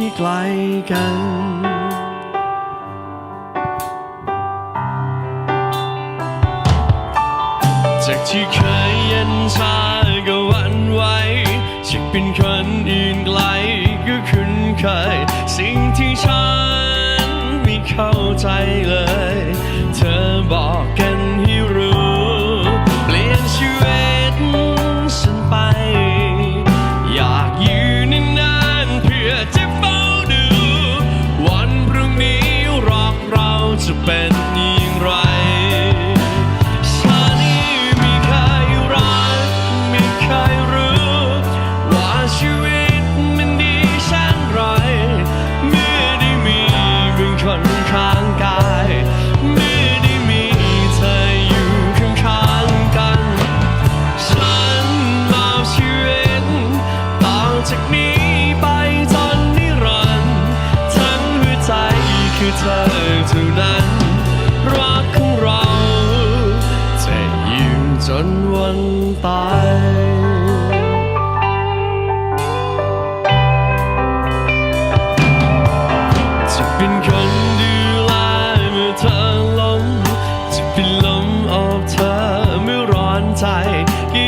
ที่ไกลกัน จากที่เคยเย็นชาก็หวันไหวฉันเป็นคนอื่นไกลก็คุ้นเคย สิ่งที่ฉันไม่เข้าใจเลย เธอบอกกัน ข้างกายไม่ได้มีเธออยู่ข้างๆกัน ฉันมอบชีวิตต่อจากนี้ไปจนนิรันดร์ทั้งหัวใจคือเธอเท่านั้น night. Give